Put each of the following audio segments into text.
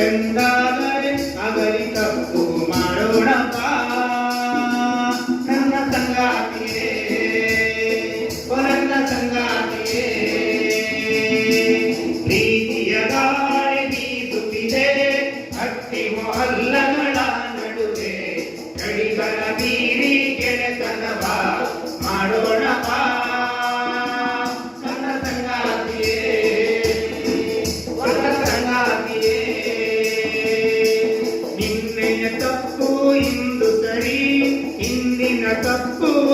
And I.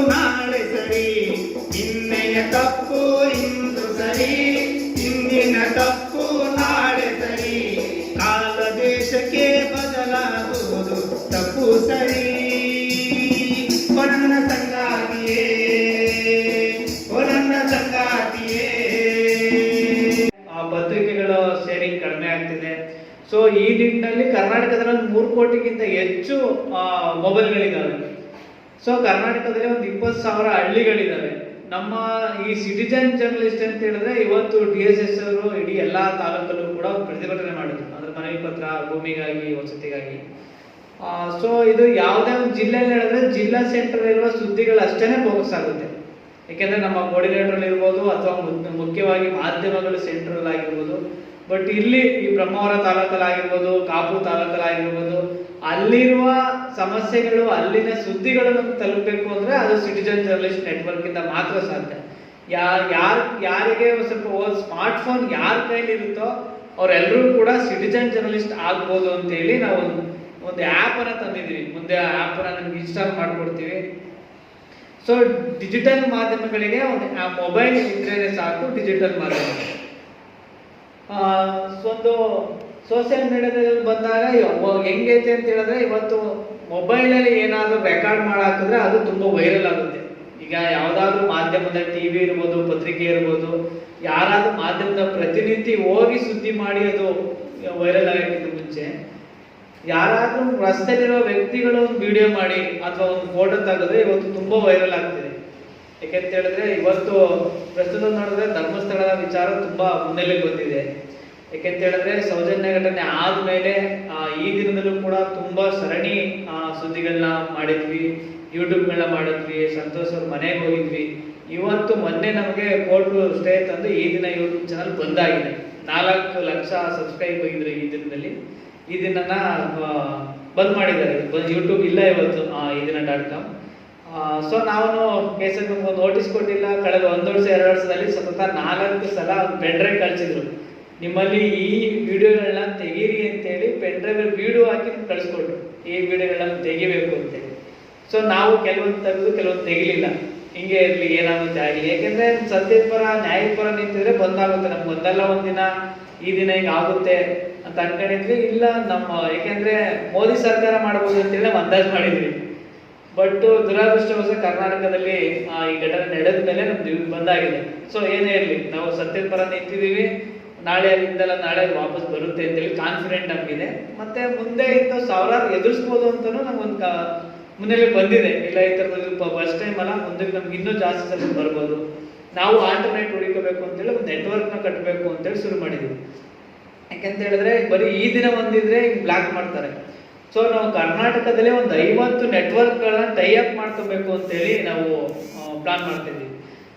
ನಾಳೆ ಸರಿ. ನಿನ್ನೆಯ ತಪ್ಪು ಇಂದು ಸರಿ. ಇಂದಿನ ತಪ್ಪು ನಾಳೆ ಸರಿ. ಕಾಲ ದೇಶಕ್ಕೆ ಬದಲಾಗುವುದು. ತಪ್ಪು ಸರಿ. ಹೊರನ್ನ ಸಂಗಾತಿಯೇ. ಓ ನನ್ನ ಸಂಗಾತಿಯೇ. ಆ ಪತ್ರಿಕೆಗಳ ಶೇರಿಂಗ್ ಕಡಿಮೆ ಆಗ್ತಿದೆ. ಸೊ ಈ ನಿಟ್ಟಿನಲ್ಲಿ ಕರ್ನಾಟಕದಲ್ಲಿ ಮೂರು ಕೋಟಿಗಿಂತ ಹೆಚ್ಚು ಮೊಬೈಲ್ಗಳಿದ್ದಾವೆ ಸೊ ಕರ್ನಾಟಕದಲ್ಲಿ ಒಂದು ಇಪ್ಪತ್ತು ಸಾವಿರ ಹಳ್ಳಿಗಳಿದ್ದಾವೆ ನಮ್ಮ ಈ ಸಿಟಿಜನ್ ಜರ್ನಲಿಸ್ಟ್ ಅಂತ ಹೇಳಿದ್ರೆ ಇವತ್ತು ಡಿ ಎಸ್ ಎಸ್ ಅವರು ಇಡೀ ಎಲ್ಲ ತಾಲೂಕಲ್ಲೂ ಕೂಡ ಪ್ರತಿಭಟನೆ ಮಾಡಿದ್ರು. ಅಂದ್ರೆ ಮನವಿ ಪತ್ರ, ಭೂಮಿಗಾಗಿ, ವಸತಿಗಾಗಿ. ಸೊ ಇದು ಯಾವುದೇ ಒಂದು ಜಿಲ್ಲೆಯಲ್ಲಿ ಹೇಳಿದ್ರೆ ಜಿಲ್ಲಾ ಸೆಂಟರ್ ಇರುವ ಸುದ್ದಿಗಳು ಅಷ್ಟೇನೆ ಫೋಕಸ್ ಆಗುತ್ತೆ. ಯಾಕೆಂದ್ರೆ ನಮ್ಮ ಕೋರ್ಡಿನೇಟರ್ ಇರ್ಬೋದು ಅಥವಾ ಮುಖ್ಯವಾಗಿ ಮಾಧ್ಯಮಗಳು ಸೆಂಟ್ರಲ್ ಆಗಿರ್ಬೋದು. ಬಟ್ ಇಲ್ಲಿ ಈ ಬ್ರಹ್ಮಾವರ ತಾಲೂಕಲ್ಲಾಗಿರ್ಬೋದು, ಕಾಪು ತಾಲೂಕಲ್ಲಾಗಿರ್ಬೋದು, ಅಲ್ಲಿರುವ ಸಮಸ್ಯೆಗಳು, ಅಲ್ಲಿನ ಸುದ್ದಿಗಳು ನಮ್ಗೆ ತಲುಪಬೇಕು ಅಂದ್ರೆ ಅದು ಸಿಟಿಜನ್ ಜರ್ನಲಿಸ್ಟ್ ನೆಟ್ವರ್ಕ್ ಇಂದ ಮಾತ್ರ ಸಾಧ್ಯ. ಯಾರು ಯಾರ್, ಯಾರಿಗೆ ಸ್ವಲ್ಪ ಸ್ಮಾರ್ಟ್ ಫೋನ್ ಯಾರ ಕೈಲಿರುತ್ತೋ ಅವರೆಲ್ಲರೂ ಕೂಡ ಸಿಟಿಜನ್ ಜರ್ನಲಿಸ್ಟ್ ಆಗ್ಬೋದು ಅಂತ ಹೇಳಿ ನಾವು ಒಂದು ಒಂದು ಆ್ಯಪ್ ಅನ್ನ ತಂದಿದ್ದೀವಿ. ಮುಂದೆ ಆ ಆ್ಯಪ್ ಅನ್ನ ನಿಮ್ಗೆ ಇನ್ಸ್ಟಾಲ್ ಮಾಡ್ಕೊಡ್ತೀವಿ. ಸೊ ಡಿಜಿಟಲ್ ಮಾಧ್ಯಮಗಳಿಗೆ ಒಂದು ಮೊಬೈಲ್ ಇದ್ರೇನೆ ಸಾಕು ಡಿಜಿಟಲ್ ಮಾಧ್ಯಮ. ಒಂದು ಸೋಷಿಯಲ್ ಮೀಡಿಯಾದಲ್ಲಿ ಬಂದಾಗ ಹೆಂಗೈತೆ ಅಂತ ಹೇಳಿದ್ರೆ ಇವತ್ತು ಮೊಬೈಲಲ್ಲಿ ಏನಾದರೂ ರೆಕಾರ್ಡ್ ಮಾಡಾಕಿದ್ರೆ ಅದು ತುಂಬಾ ವೈರಲ್ ಆಗುತ್ತೆ. ಈಗ ಯಾವ್ದಾದ್ರು ಮಾಧ್ಯಮದ ಟಿವಿ ಇರ್ಬೋದು, ಪತ್ರಿಕೆ ಇರ್ಬೋದು, ಯಾರಾದರೂ ಮಾಧ್ಯಮದ ಪ್ರತಿನಿಧಿ ಹೋಗಿ ಸುದ್ದಿ ಮಾಡಿ ಅದು ವೈರಲ್ ಆಗಿದ್ದು ಮುಂಚೆ, ಯಾರಾದರೂ ರಸ್ತೆಯಲ್ಲಿರೋ ವ್ಯಕ್ತಿಗಳು ಒಂದು ವಿಡಿಯೋ ಮಾಡಿ ಅಥವಾ ಒಂದು ಫೋಟೋ ತೆಗೆದ್ರೆ ಇವತ್ತು ತುಂಬಾ ವೈರಲ್ ಆಗ್ತಿದೆ. ಯಾಕೆಂತ ಹೇಳಿದ್ರೆ, ಇವತ್ತು ಪ್ರಸ್ತುತ ನೋಡಿದ್ರೆ ಧರ್ಮಸ್ಥಳದ ವಿಚಾರ ತುಂಬಾ ಮುನ್ನೆಲೆಗೆ ಬಂದಿದೆ. ಯಾಕೆಂತ ಹೇಳಿದ್ರೆ ಸೌಜನ್ಯ ಘಟನೆ ಆದ್ಮೇಲೆ ಈ ದಿನದಲ್ಲೂ ಕೂಡ ತುಂಬಾ ಸರಣಿ ಸುದ್ದಿಗಳನ್ನ ಮಾಡಿದ್ವಿ. ಯೂಟ್ಯೂಬ್ಗಳನ್ನ ಮಾಡಿದ್ವಿ. ಸಂತೋಷ್ ಅವ್ರ ಮನೆಗೆ ಹೋಗಿದ್ವಿ. ಇವತ್ತು ಮೊನ್ನೆ ನಮಗೆ ಕೋರ್ಟ್ ಸ್ಟೇ ತಂದು ಈ ದಿನ ಯೂಟ್ಯೂಬ್ ಚಾನಲ್ ಬಂದಾಗಿದೆ. ನಾಲ್ಕು ಲಕ್ಷ ಸಬ್ಸ್ಕ್ರೈಬ್ ಆಗಿದ್ರು ಈ ದಿನದಲ್ಲಿ. ಈ ದಿನನ ಬಂದ್ ಮಾಡಿದ್ದಾರೆ. ಯೂಟ್ಯೂಬ್ ಇಲ್ಲ ಇವತ್ತು ಈ ದಿನ ಡಾಟ್ ಕಾಮ್. ಸೊ ನಾವು ಕೇಸಲ್ಲಿ ಒಂದು ನೋಟಿಸ್ ಕೊಟ್ಟಿಲ್ಲ. ಕಳೆದ ಒಂದು ವರ್ಷ, ಎರಡು ವರ್ಷದಲ್ಲಿ ಸತತ ನಾಲ್ಕು ಸಲ ಬೆಡ್ರೆ ಕಳಿಸಿದ್ರು. ನಿಮ್ಮಲ್ಲಿ ಈ ವಿಡಿಯೋಗಳನ್ನ ತೆಗೀರಿ ಅಂತೇಳಿ ಪೆನ್ಡ್ರೈವ್ ವಿಡಿಯೋ ಹಾಕಿ ಕಳಿಸ್ಕೊಟ್ರು. ಈ ವಿಡಿಯೋಗಳನ್ನ ತೆಗಿಬೇಕು ಅಂತೇಳಿ. ಸೊ ನಾವು ಕೆಲವೊಂದು ತೆಗೆದು ಕೆಲವೊಂದು ತೆಗಿಲಿಲ್ಲ. ಹಿಂಗೆ ಇರಲಿ, ಏನಾಗುತ್ತೆ ಆಗಲಿ. ಯಾಕೆಂದ್ರೆ ಸತ್ಯದ ಪರ, ನ್ಯಾಯದ ಪರ ನಿಂತಿದ್ರೆ ಬಂದಾಗುತ್ತೆ. ನಮ್ಗೆ ಒಂದಲ್ಲ ಒಂದಿನ, ಈ ದಿನ ಹಿಂಗೆ ಆಗುತ್ತೆ ಅಂತ ಅನ್ಕೊಂಡಿದ್ವಿ. ಇಲ್ಲ, ನಮ್ಮ, ಯಾಕೆಂದ್ರೆ ಮೋದಿ ಸರ್ಕಾರ ಮಾಡ್ಬೋದು ಅಂತೇಳಿ ನಾವು ಅಂದಾಜು ಮಾಡಿದ್ವಿ. ಬಟ್ ದುರಾದೃಷ್ಟವಶ ಕರ್ನಾಟಕದಲ್ಲಿ ಈ ಘಟನೆ ನಡೆದ ಮೇಲೆ ನಮ್ದು ಬಂದಾಗಿದೆ ಸೊ ಏನೇ ಇರಲಿ, ನಾವು ಸತ್ಯದ ಪರ ನಿಂತಿದ್ದೀವಿ. ನಾಳೆ ಅಲ್ಲಿಂದಲ್ಲ ನಾಳೆ ವಾಪಸ್ ಬರುತ್ತೆ ಅಂತೇಳಿ ಕಾನ್ಫಿಡೆಂಟ್ ನಮಗಿದೆ ಮತ್ತೆ ಮುಂದೆ ಇಂಥ ಸಾವಿರಾರು ಎದುರಿಸ್ಬೋದು ಅಂತಲೂ ನಮ್ಗೊಂದು ಕಾ ಮುನ್ನೆಲೆ ಬಂದಿದೆ. ಇಲ್ಲ, ಈ ಥರದ್ದು ಫಸ್ಟ್ ಟೈಮ್ ಅಲ್ಲ, ಮುಂದಕ್ಕೆ ನಮ್ಗೆ ಇನ್ನೂ ಜಾಸ್ತಿ ಸಲ ಬರ್ಬೋದು. ನಾವು ಆಲ್ಟರ್ನೇಟ್ ಹುಡುಕಬೇಕು ಅಂತೇಳಿ ಒಂದು ನೆಟ್ವರ್ಕ್ನ ಕಟ್ಟಬೇಕು ಅಂತೇಳಿ ಶುರು ಮಾಡಿದ್ವಿ. ಯಾಕೆಂತ ಹೇಳಿದ್ರೆ, ಬರೀ ಈ ದಿನ ಒಂದಿದ್ರೆ ಈಗ ಬ್ಲಾಕ್ ಮಾಡ್ತಾರೆ. ಸೊ ನಾವು ಕರ್ನಾಟಕದಲ್ಲೇ ಒಂದು ಐವತ್ತು ನೆಟ್ವರ್ಕ್ಗಳನ್ನ ಟೈ ಅಪ್ ಮಾಡ್ಕೋಬೇಕು ಅಂತೇಳಿ ನಾವು ಪ್ಲಾನ್ ಮಾಡ್ತಿದ್ವಿ.